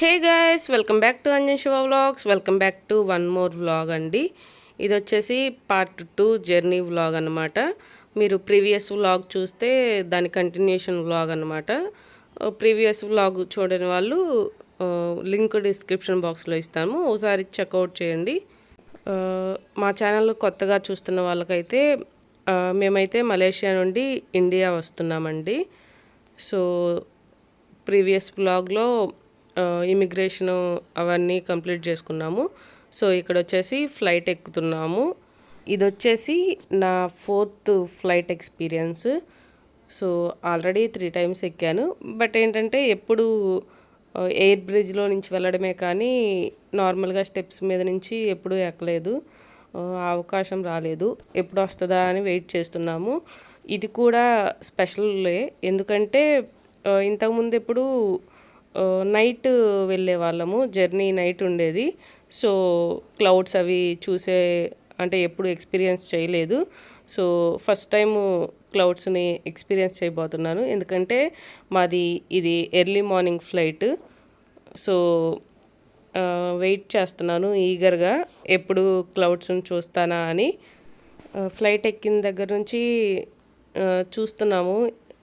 Hey guys welcome back to Anjan Shiva vlogs. Welcome back to one more vlog అండి. ఇది వచ్చేసి part two journey vlog అనమాట మీరు previous vlog చూస్తే దాని కంటిన్యూషన్ వ్లాగ్ అనమాట ప్రీవియస్ వ్లాగ్ చూడని వాళ్ళు లింక్ డిస్క్రిప్షన్ బాక్స్లో ఇస్తాము. ఒకసారి చెక్అవుట్ చేయండి. మా ఛానల్ కొత్తగా చూస్తున్న వాళ్ళకైతే మేమైతే మలేషియా నుండి ఇండియా వస్తున్నామండి. సో ప్రీవియస్ బ్లాగ్లో ఇమిగ్రేషన్ అవన్నీ కంప్లీట్ చేసుకున్నాము. సో ఇక్కడ వచ్చేసి ఫ్లైట్ ఎక్కుతున్నాము. ఇది వచ్చేసి నా fourth flight experience so already three times ఎక్కాను. బట్ ఏంటంటే ఎప్పుడు ఎయిర్ బ్రిడ్జ్లో నుంచి వెళ్ళడమే కానీ నార్మల్గా స్టెప్స్ మీద నుంచి ఎప్పుడూ ఎక్కలేదు. అవకాశం రాలేదు. ఎప్పుడు వస్తుందా అని వెయిట్ చేస్తున్నాము. ఇది కూడా స్పెషల్లే ఎందుకంటే ఇంతకుముందు ఎప్పుడు నైట్ వెళ్ళే వాళ్ళము. జర్నీ నైట్ ఉండేది. సో క్లౌడ్స్ అవి చూసే అంటే ఎప్పుడు ఎక్స్పీరియన్స్ చేయలేదు. సో ఫస్ట్ టైం క్లౌడ్స్ని ఎక్స్పీరియన్స్ చేయబోతున్నాను. ఎందుకంటే మాది ఇది early morning flight so wait చేస్తున్నాను ఈగర్గా ఎప్పుడు క్లౌడ్స్ని చూస్తానా అని. ఫ్లైట్ ఎక్కిన దగ్గర నుంచి చూస్తున్నాము.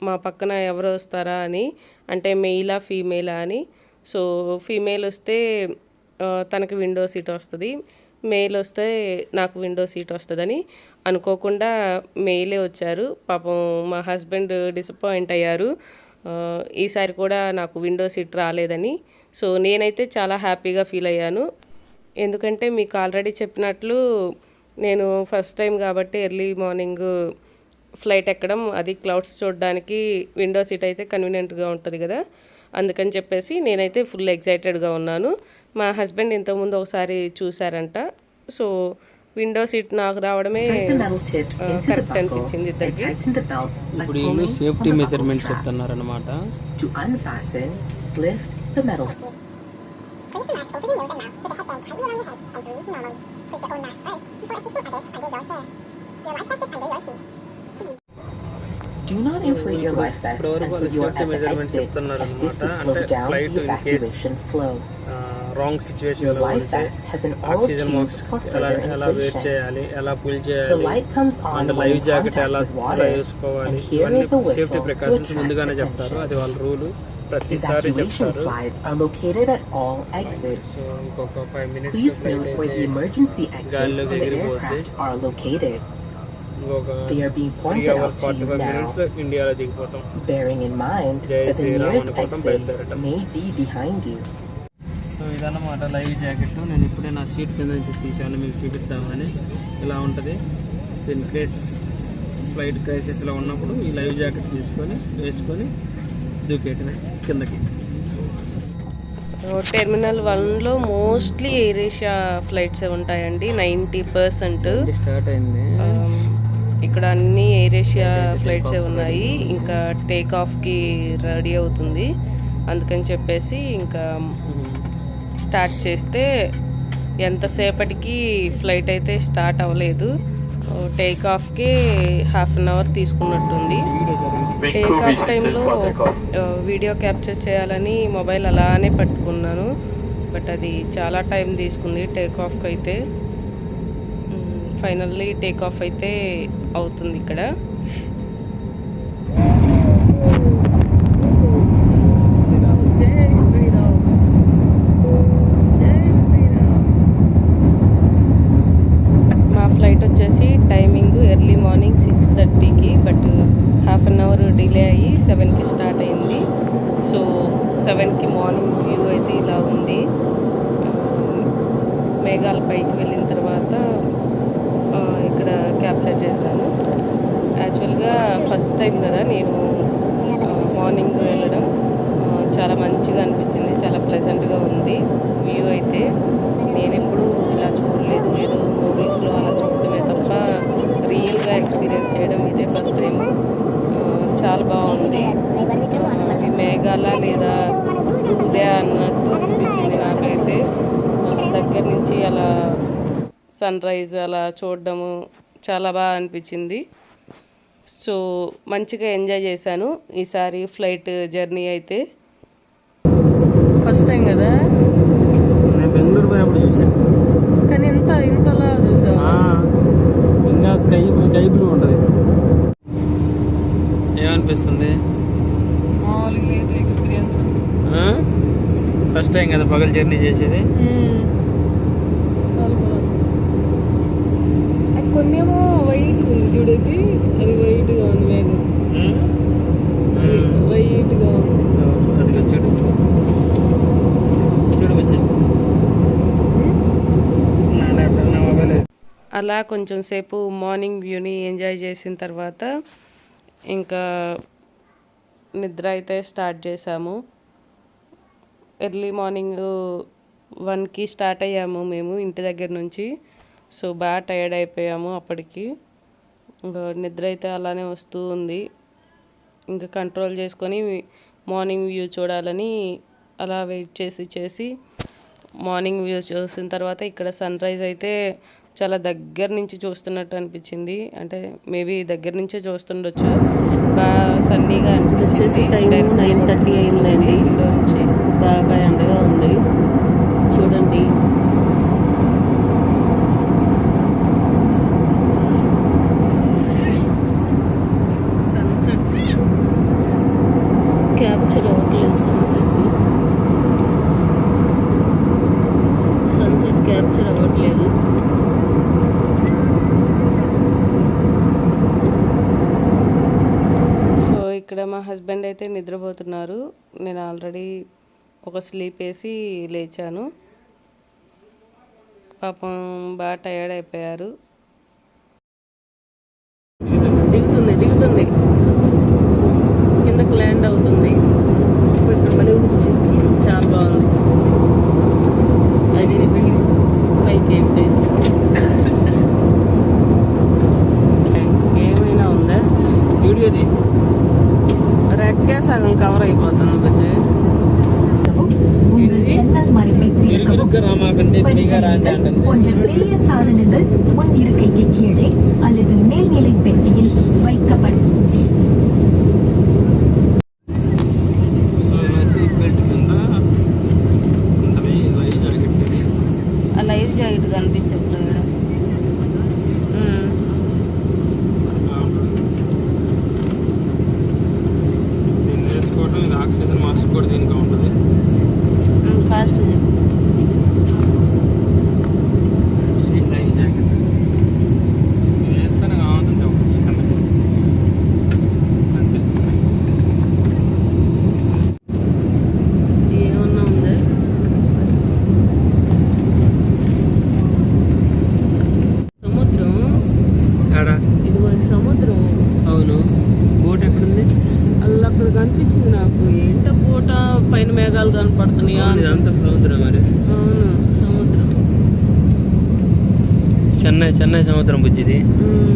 మా పక్కన ఎవరు వస్తారా అని అంటే మెయిలా ఫీమేలా అని. సో ఫీమేల్ వస్తే తనకి విండో సీట్ వస్తుంది. మెయిల్ వస్తే నాకు విండో సీట్ వస్తుందని అనుకోకుండా మెయిలే వచ్చారు. పాపం మా హస్బెండ్ డిసప్పాయింట్ అయ్యారు. ఈసారి కూడా నాకు విండో సీట్ రాలేదని. సో నేనైతే చాలా హ్యాపీగా ఫీల్ అయ్యాను. ఎందుకంటే మీకు ఆల్రెడీ చెప్పినట్లు నేను ఫస్ట్ టైం కాబట్టి ఎర్లీ మార్నింగ్ ఫ్లైట్ ఎక్కడం అది క్లౌడ్స్ చూడడానికి విండో సీట్ అయితే కన్వీనియంట్గా ఉంటుంది కదా. అందుకని చెప్పేసి నేనైతే ఫుల్ ఎగ్జైటెడ్గా ఉన్నాను. మా హస్బెండ్ ఇంతకుముందు ఒకసారి చూశారంట సో విండో సీట్ నాకు రావడమే కరెక్ట్ అనిపించింది ఇద్దరికి. ఇప్పుడు సేఫ్టీ మెజర్మెంట్స్ చెప్తున్నారు అనమాట Do not inflate your life vest ఇప్పటివరకు until you are వాళ్ళు at the safety measurements exit, చెప్తున్నారన్నమాట. as this will అంటే slow down flight the in case- evacuation flow. Wrong Your situation life vest has an auto oxygen tube mask for ఎలా further ఎలా wait inflation. చేయాలి ఎలా pull The చేయాలి light comes on and when life in jacket ఎలా contact with ఎలా water, వేసుకోవాలి and here ఇవన్నీ is the safety whistle to precautions attract ముందుగానే చెప్తారు అది వాళ్ళ రూల్ ప్రతిసారి Evacuation చెప్తారు slides are located at all exits. So ఇంకొక five minutes Please flight note where the అయితే emergency exits గాల్లోకి on Three pointed hours out to forty you five now. మినిట్స్లో ఇండియాలో దిగిపోతాం bearing in mind that the nearest exit బయలుదేరటం. may be behind you. So ఇదన్నమాట live jacket నేను ఇప్పుడే నా సీట్ కింద నుంచి తీసాను మీకు చూపిద్దామని ఇలా ఉంటుంది సో ఇన్ కేస్ ఫ్లైట్ క్రైసిస్లో ఉన్నప్పుడు ఈ లైవ్ జాకెట్ తీసుకొని వేసుకొని దూకేయటమే కిందకి టెర్మినల్ వన్లో మోస్ట్లీ ఎయిర్ ఏషియా ఫ్లైట్స్ ఉంటాయండి నైంటీ పర్సెంట్ స్టార్ట్ అయింది ఇక్కడ అన్ని ఎయిర్ ఏషియా ఫ్లైట్సే ఉన్నాయి. ఇంకా టేక్ ఆఫ్కి రెడీ అవుతుంది. అందుకని చెప్పేసి ఇంకా స్టార్ట్ చేస్తే ఎంతసేపటికి ఫ్లైట్ అయితే స్టార్ట్ అవ్వలేదు. టేక్ ఆఫ్కి హాఫ్ అన్ అవర్ తీసుకున్నట్టుంది. టేక్ ఆఫ్ టైంలో వీడియో క్యాప్చర్ చేయాలని మొబైల్ అలానే పట్టుకున్నాను. బట్ అది చాలా టైం తీసుకుంది టేక్ ఆఫ్కి అయితే. ఫైనల్లీ టేక్ ఆఫ్ అయితే అవుతుంది ఇక్కడ. మా ఫ్లైట్ వచ్చేసి టైమింగ్ ఎర్లీ మార్నింగ్ సిక్స్ థర్టీకి but half an hour delay అయ్యి సెవెన్కి స్టార్ట్ అయింది. సో సెవెన్కి మార్నింగ్ వ్యూ అయితే ఇలా ఉంది. మేఘాల పైకి వెళ్ళిన తర్వాత ఇక్కడ క్యాప్చర్ చేశాను. యాక్చువల్గా ఫస్ట్ టైం కదా నేను మార్నింగ్ వెళ్ళడం. చాలా మంచిగా అనిపించింది చాలా ప్లెజెంట్గా ఉంది వ్యూ అయితే. నేను ఎప్పుడు ఇలా చూడలేదు ఏదో మూవీస్లో అలా చూడటమే తప్ప రియల్గా ఎక్స్పీరియన్స్ చేయడం ఇదే ఫస్ట్ టైం చాలా బాగుంది. అవి మేఘాల లేదా దూదే అన్నట్టు అనిపించింది నాకైతే. దగ్గర నుంచి అలా సన్ రైజ్ అలా చూడడము చాలా బాగా అనిపించింది. సో మంచిగా ఎంజాయ్ చేశాను ఈసారి ఫ్లైట్ జర్నీ అయితే. ఫస్ట్ టైం కదా? బెంగళూరు పోయినప్పుడు చూసాను కానీ ఎంత ఇంతలా చూసాను ఇంకా స్కై స్కై బ్లూ ఉంటుంది. ఏమనిపిస్తుంది? మామూలుగా ఎక్స్పీరియన్స్ ఫస్ట్ టైం కదా పగలు జర్నీ చేసేది. అలా కొంచెం సేపు మార్నింగ్ వ్యూని ఎంజాయ్ చేసిన తర్వాత ఇంకా నిద్ర అయితే స్టార్ట్ చేసాము ఎర్లీ మార్నింగ్ వన్కి స్టార్ట్ అయ్యాము మేము ఇంటి దగ్గర నుంచి. సో బాగా టైర్డ్ అయిపోయాము అప్పటికి. నిద్ర అయితే అలానే వస్తూ ఉంది. ఇంకా కంట్రోల్ చేసుకొని మార్నింగ్ వ్యూ చూడాలని అలా వెయిట్ చేసి చేసి మార్నింగ్ వ్యూ చూసిన తర్వాత ఇక్కడ సన్ రైజ్ అయితే చాలా దగ్గర నుంచి చూస్తున్నట్టు అనిపించింది. అంటే మేబీ దగ్గర నుంచే చూస్తుండొచ్చు. బాగా సన్నీగా టైం నైన్ థర్టీ అయిందండి. బాగా ఎండగా ఉంది చూడండి సన్సెట్ క్యాప్చర్ అవ్వట్లేదు సన్సెట్ సన్సెట్ క్యాప్చర్ అవ్వట్లేదు సో ఇక్కడ మా హస్బెండ్ అయితే నిద్రపోతున్నారు నేను ఆల్రెడీ ఒక స్లీప్ వేసి లేచాను. పాపం బాగా టయర్డ్ అయిపోయారు. మేఘాలు కనపడుతున్నాయా? సముద్రం మరి. అవును సముద్రం. చెన్నై చెన్నై సముద్రం బుజ్జిది.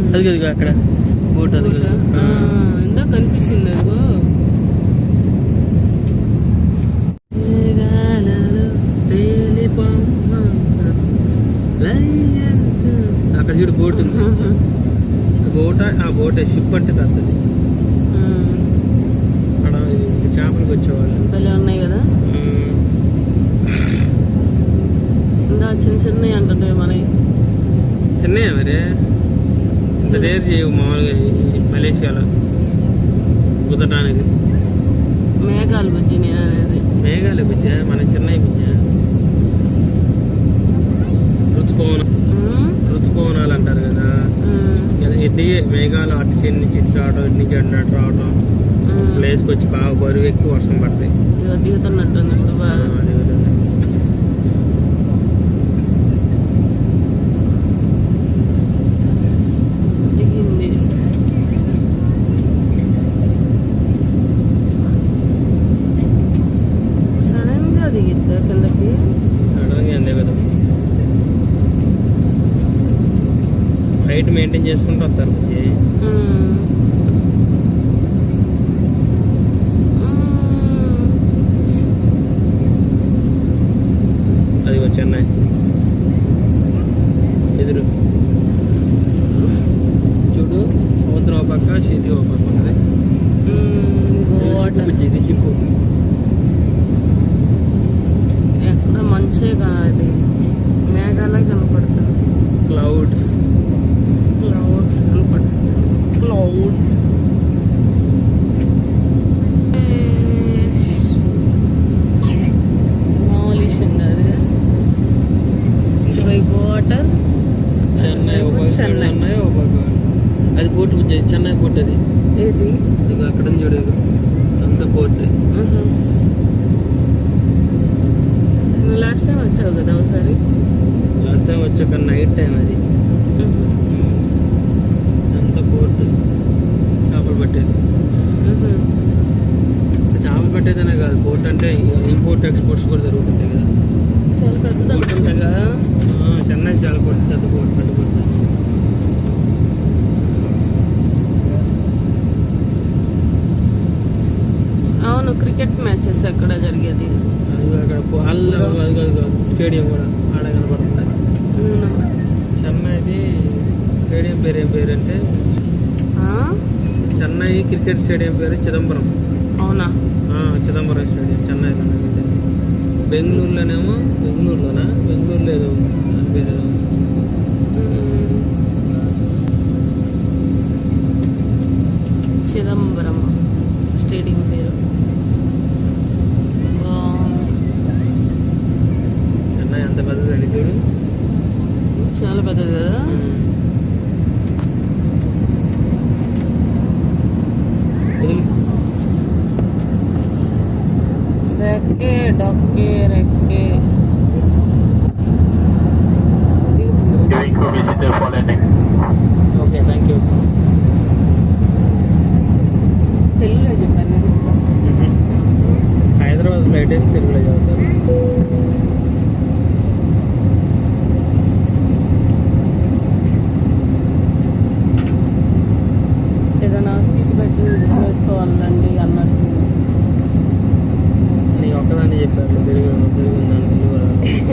అది కదిగా అక్కడ. బోట్ అది కదా ఇందా అదిగో. లయ్యంత. అక్కడ చూడు బోట్ ఉంది. ఆ బోట్ ఆ బోట్ షిప్ అంటే పెద్దది ఉమ్. అక్కడ ఇది చేపలకు వచ్చేవాళ్ళు భలే ఉన్నాయి కదా మ్మ్. ఇందా చిన్న చిన్నవి అంటుంటే మనవి చిన్నయా మరి ఇంత రేర్ చేయవు మామూలుగా మలేషియాలో. కుదటానికి మేఘాలు బుజ్జి నేను అనేది. మేఘాలు బుజ్జా మన చిన్నవి బుజ్జా. ఋతుపవనం. ఋతుపవనాలు అంటారు కదా. ఎడ్డి మేఘాలు అటు నుంచి ఇటు రావడం ఇటు నుంచి అటు రావడం. ప్లేస్కి వచ్చి బాగా బరువు ఎక్కువ వర్షం పడతాయి. ఇప్పుడు బాగా. కిందకి సడన్గా అంతే కదా. హైట్ మెయింటైన్ చేసుకుంటూ వస్తారు బుజ్జి ఉమ్. ఉమ్. అది చెన్నై ఎదురు చూడు సముద్రం ఒక పక్క శీతి ఒక పక్క ఉన్నది ఉమ్. ఇది షిప్ వాటర్ బుజ్జి ఇది షిప్ ఎక్కడ మంచిగా అది మేఘాలే కనపడుతుంది క్లౌడ్స్ క్లౌడ్స్ కనపడుతుంది క్లౌడ్స్ సెంటర్ చెన్నై ఒక పక్క చెన్నై. చెన్నై ఒక పక్క అది పోర్ట్ బుజ్జి, చెన్నై పోర్ట్ అది ఏది ఇక అక్కడ ఉంది చూడు ఇక. అంత పోర్ట్ లాస్ట్ టైం వచ్చావు కదా ఒకసారి లాస్ట్ టైం వచ్చాక నైట్ టైం అది అంత పోర్ట్ చేపలు పట్టేది చేపలు పట్టేదనే కాదు పోర్ట్ అంటే ఇంపోర్ట్ ఎక్స్పోర్ట్స్ కూడా జరుగుతుంటాయి కదా చాలా పెద్ద అనుకుంటా ఆ, చెన్నై చాలా పోర్ట్ పెద్ద పోర్ట్ పెద్ద పోర్ట్ అవును క్రికెట్ మ్యాచెస్ ఎక్కడ జరిగేది అది అక్కడ స్టేడియం కూడా ఆడ కనపడుతుంది? చెన్నైది స్టేడియం పేరు ఏం పేరు అంటే? చెన్నై క్రికెట్ స్టేడియం పేరు చిదంబరం అవునా చిదంబరం స్టేడియం చెన్నైలో ఇది బెంగళూరులోనేమో బెంగళూరులోనా బెంగళూరులో ఏదో ఉంది. దాని పేరు ఏదో ఉంది. మ్మ్. చిదంబరం స్టేడియం పేరు బాగుంది. పెద్దదని చూడు. చాలా పెద్దది కదా?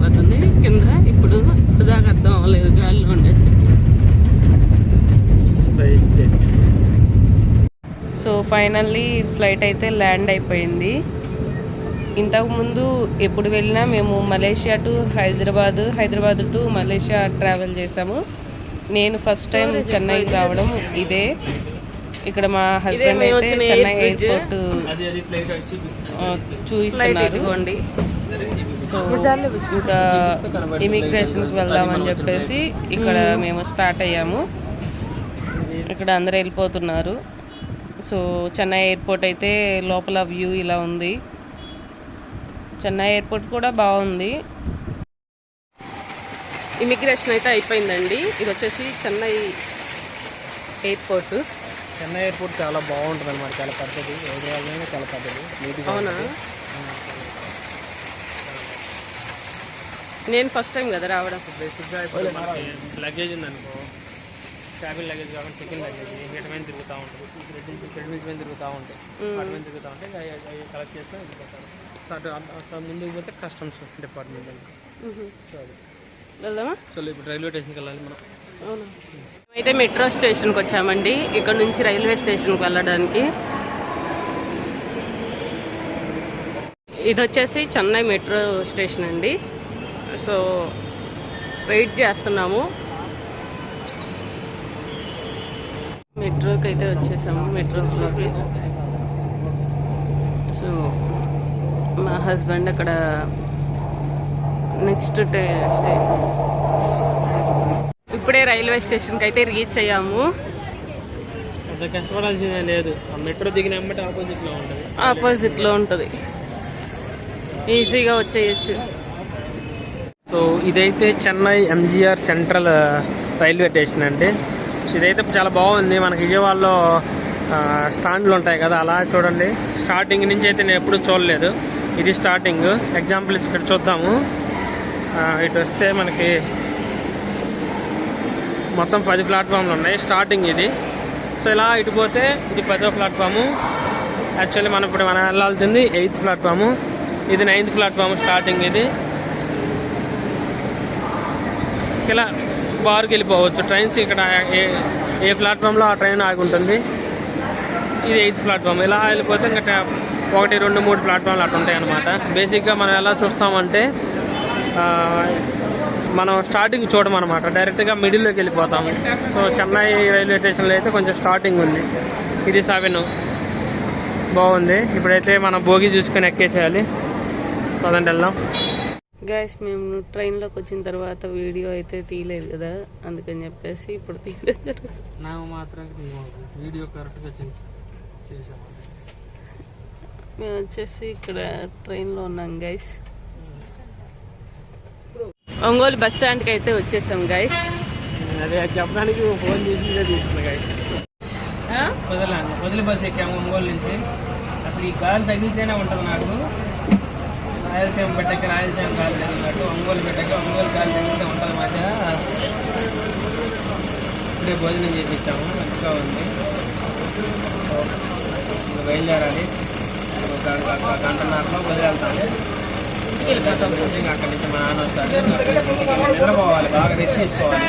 ఎంత స్పీడ్ పోతుంది కింద ఇప్పుడు ఇప్పుడు దాకా అర్థం అవ్వలేదు. గాలిలో ఉండేసరికి. Spice jet so finally flight అయితే ల్యాండ్ అయిపోయింది. ఇంతకుముందు ఎప్పుడు వెళ్ళినా మేము Malaysia to Hyderabad Hyderabad to Malaysia travel చేసాము నేను ఫస్ట్ టైం చెన్నై రావడం ఇదే. ఇక్కడ మా హస్బెండ్ అయితే చెన్నై. ఎయిర్పోర్ట్ అది సో ఇంకా ఇమిగ్రేషన్కి వెళ్దామని చెప్పేసి ఇక్కడ మేము. స్టార్ట్ అయ్యాము. ఇక్కడ అందరు వెళ్ళిపోతున్నారు. సో చెన్నై ఎయిర్పోర్ట్ అయితే లోపల వ్యూ ఇలా ఉంది. చెన్నై ఎయిర్పోర్ట్ కూడా బాగుంది. ఇమిగ్రేషన్ అయితే అయిపోయిందండి. ఇది వచ్చేసి చెన్నై ఎయిర్పోర్ట్. చెన్నై ఎయిర్పోర్ట్ చాలా బాగుంటుంది అనమాట చాలా పెద్దది. హైదరాబాద్ చాలా పెద్దది. అవునా? నేను ఫస్ట్ టైం కదా రావడం. బేసిక్గా ఇప్పుడు మనకి లగేజ్ ఉందనుకో ట్రావెల్ లగేజ్ కాకుండా చెకింగ్ లగేజ్ వీటి మీద తిరుగుతూ ఉంటుంది. షెడ్ మీద తిరుగుతూ ఉంటాయి మీద తిరుగుతూ ఉంటాయి అవి కలెక్ట్ చేసుకొని వెళ్ళిపోతారు సో అటు అటు- అటు ముందుకు పోతే కస్టమ్స్ డిపార్ట్మెంట్ సో అది. వెళ్దామా? చలో ఇప్పుడు రైల్వే స్టేషన్కి వెళ్ళాలి మనం. అయితే మెట్రో స్టేషన్కి వచ్చామండి. ఇక్కడ నుంచి రైల్వే స్టేషన్కి వెళ్ళడానికి. ఇది వచ్చేసి చెన్నై మెట్రో స్టేషన్ అండి. సో వెయిట్ చేస్తున్నాము. మెట్రోకి అయితే వచ్చేసాము మెట్రోస్లోకి. సో మా హస్బెండ్ అక్కడ నెక్స్ట్ స్టే. ఇప్పుడే రైల్వే స్టేషన్కి అయితే రీచ్ అయ్యాము. కష్టపడాల్సిందే లేదు. మెట్రో దిగిన ఆపోజిట్లో ఉంటుంది. ఆపోజిట్లో ఉంటుంది. ఈజీగా వచ్చేయచ్చు. సో ఇదైతే Chennai MGR central railway station అండి. సో ఇదైతే చాలా బాగుంది. మనకి విజయవాడలో స్టాండ్లు ఉంటాయి కదా అలా చూడండి. స్టార్టింగ్ నుంచి అయితే నేను ఎప్పుడూ చూడలేదు. ఇది స్టార్టింగ్. ఎగ్జాంపుల్ ఇక్కడ చూద్దాము. ఇటు వస్తే మనకి మొత్తం పది ప్లాట్ఫామ్లు ఉన్నాయి. స్టార్టింగ్ ఇది. సో ఇలా ఇటు పోతే ఇది పదో ప్లాట్ఫాము. యాక్చువల్లీ మనం ఇప్పుడు మనం వెళ్ళాల్సింది ఎయిత్ ప్లాట్ఫాము. ఇది నైన్త్ ప్లాట్ఫామ్ స్టార్టింగ్ ఇది. ఇలా బార్కి వెళ్ళిపోవచ్చు. ట్రైన్స్ ఇక్కడ ఏ ఏ ప్లాట్ఫామ్లో ఆ ట్రైన్ ఆగి ఉంటుంది ఇది ఎయిత్ ప్లాట్ఫామ్. ఇలా వెళ్ళిపోతే ఇంకా ఒకటి రెండు మూడు ప్లాట్ఫామ్లు అట్లా ఉంటాయి అనమాట బేసిక్గా మనం ఎలా చూస్తామంటే మనం స్టార్టింగ్ చూడమన్నమాట. డైరెక్ట్గా మిడిల్లోకి వెళ్ళిపోతాము. సో చెన్నై రైల్వే స్టేషన్లో అయితే కొంచెం స్టార్టింగ్ ఉంది. ఇది సెవెన్. బాగుంది. ఇప్పుడైతే మనం భోగి చూసుకొని ఎక్కేసేయాలి. పదండి వెళ్దాం. గ్యాస్ మేము ట్రైన్లోకి వచ్చిన తర్వాత వీడియో అయితే తీయలేదు కదా అందుకని చెప్పేసి ఇప్పుడు తీయడం జరుగుతుంది. నాకు మాత్రం వీడియో కరెక్ట్గా చేసాము మేము వచ్చేసి ఇక్కడ ట్రైన్లో ఉన్నాం గైస్ ఒంగోలు బస్ స్టాండ్కి అయితే వచ్చేసాం గైస్ అదే చెప్పడానికి ఫోన్ చేసి. వదలాను. వదిలి బస్ ఎక్కాము ఒంగోలు నుంచి. అసలు ఈ గాలి తగిలితేనే ఉంటుంది నాకు. రాయలసీమ పెట్టక రాయలసీమ గాలి తగిలినట్టు ఒంగోలు పెట్టక ఒంగోలు గాలి తగిలితే ఉంటుంది మధ్య ఇప్పుడే భోజనం చేపించాము మంచిగా ఉంది. బయలుదేరాలి. గంటన్నరలో వదిలేస్తాను ఇంకా అక్కడి నుంచి మా నాన్న వస్తాడు. నిద్రపోవాలి బాగా రెస్ట్ తీసుకోవాలి.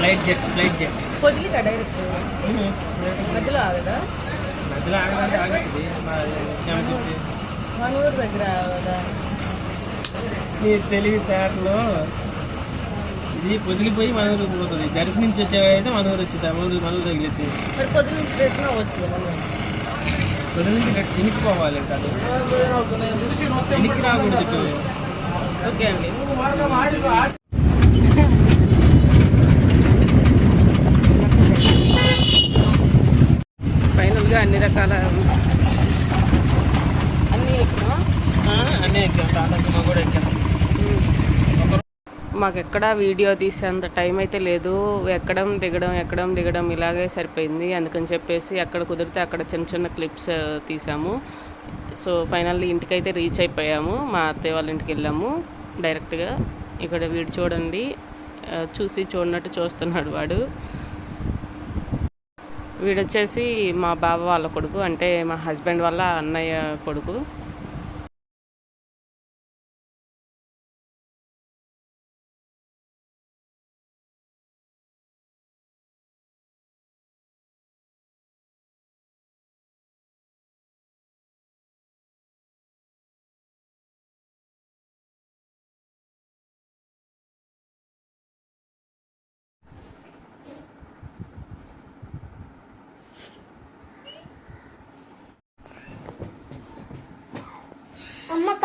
Flight jet flight jet. Direct? మధ్యలో ఆగదా? మధ్యలో ఆగడానికి ఆగుతుంది మా శ్యామ చెప్తే మన ఊరు దగ్గర నీ తెలివి తేటలో ఇది పొదిలిపోయి మన ఊరికి పోతుంది. దర్శనం నుంచి వచ్చేవైతే మన ఊరు వచ్చింది మన ఊరు మన ఊరు తగిలిద్ది మరి పొద్దున స్టేషన్ అవ్వచ్చు కదా పొద్దు నుంచి ఇక్కడ తినికిపోవాలి తినికి రాకూడదు. ఓకే అండి. ఫైనల్గా అన్ని రకాల అన్నీ ఎక్కినా ఆ, అన్నీ ఎక్కాం టాటా సుమో కూడా ఎక్కాం మాకు ఎక్కడ వీడియో తీసేంత టైం అయితే లేదు. ఎక్కడం దిగడం ఎక్కడం దిగడం ఇలాగే సరిపోయింది. అందుకని చెప్పేసి ఎక్కడ కుదిరితే అక్కడ చిన్న చిన్న క్లిప్స్ తీసాము. సో ఫైనల్లీ ఇంటికైతే రీచ్ అయిపోయాము. మా అత్తయ్య వాళ్ళ ఇంటికి వెళ్ళాము. డైరెక్ట్గా ఇక్కడ వీడు చూడండి. చూసి చూడనట్టు చూస్తున్నాడు వాడు. వీడొచ్చేసి మా బావ వాళ్ళ కొడుకు అంటే మా హస్బెండ్ వాళ్ళ అన్నయ్య కొడుకు.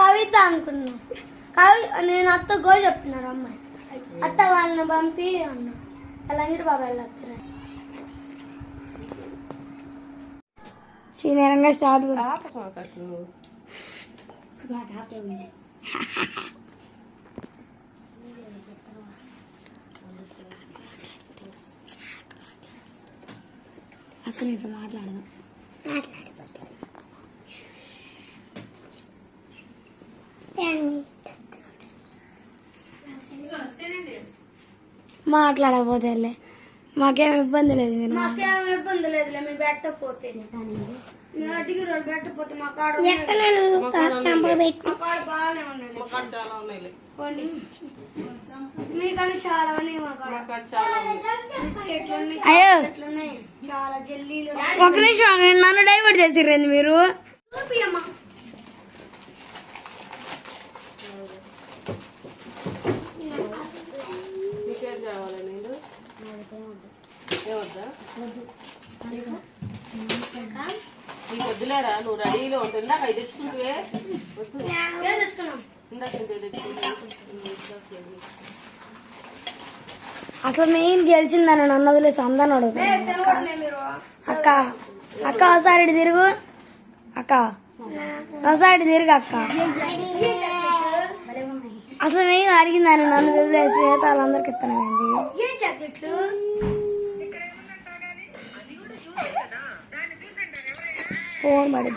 కవిత అనుకున్నా. కవి నేను అత్త గో చెప్తున్నారు అమ్మాయి అత్త వాళ్ళని పంపి అన్న. అలాంటి బాబా వెళ్ళొచ్చురా. సీనియరంగా స్టార్ట్ అసలు ఇది మాట్లాడదాం మాట్లాడకపోతే మాకేం ఇబ్బంది లేదు మీరు మాకేం ఇబ్బంది లేదు మీరు పెట్టకపోతే మీరు. అడిగి రెండు పెట్టకపోతే మా కాడ మా కాడ బాగానే ఉన్నాయి పోనీ. మీకన్నా చాలా ఉన్నాయి మా కాడ. బిస్కెట్లు ఉన్నాయి, చాక్లెట్లు ఉన్నాయి చాలా జల్లీలు ఒక నిమిషం నన్ను డైవర్ట్ చేసిరండి మీరు చూపియమ్మా నీకేం కావాలి నేను ఏమొద్దా నీకు? వద్దులేరా? నువ్వు రెడీలో ఉంటుంది నాకు అది తెచ్చుకుంటే అసలు మెయిన్ గెలిచిందని నన్ను వదిలేసి అందరిని అడుగుతాను అక్క అక్క ఒకసారి తిరుగు. అక్క ఒకసారి తిరుగు అక్క. అసలు మెయిన్ అడిగిందని నన్ను వదిలేసి మిగతా వాళ్ళందరికి ఇస్తున్నామండి ఫోన్ పడి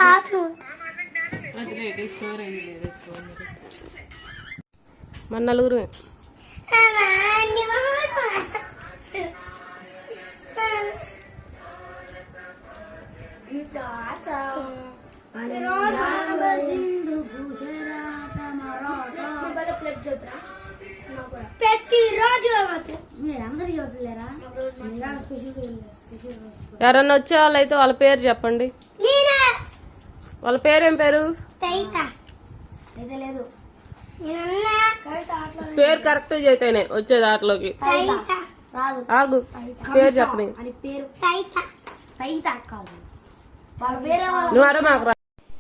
మన నలుగురు ప్రతిరోజు ఎవరన్నా వచ్చే వాళ్ళు అయితే వాళ్ళ పేరు చెప్పండి. వాళ్ళ పేరు ఏం పేరు లేదు. పేరు కరెక్ట్ చేతేనే వచ్చే దాంట్లోకి రాదు. ఆగు. పేరు చెప్పని అని పేరు సైత కాదు. వాళ్ళ వేరే వాళ్ళ నువ్వు అరే మాకు.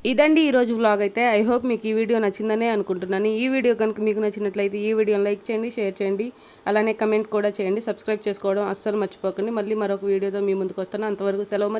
ఇదండి ఈ రోజు వ్లాగ్ అయితే. ఐ హోప్ మీకు ఈ వీడియో నచ్చిందనే అనుకుంటున్నాను. ఈ వీడియో కనుక మీకు నచ్చినట్లయితే ఈ వీడియోని లైక్ చేయండి షేర్ చేయండి. అలానే కమెంట్ కూడా చేయండి. సబ్స్క్రైబ్ చేసుకోవడం అస్సలు మర్చిపోకండి. మళ్ళీ మరొక వీడియోతో మీ ముందుకు వస్తాను. అంతవరకు సెలవు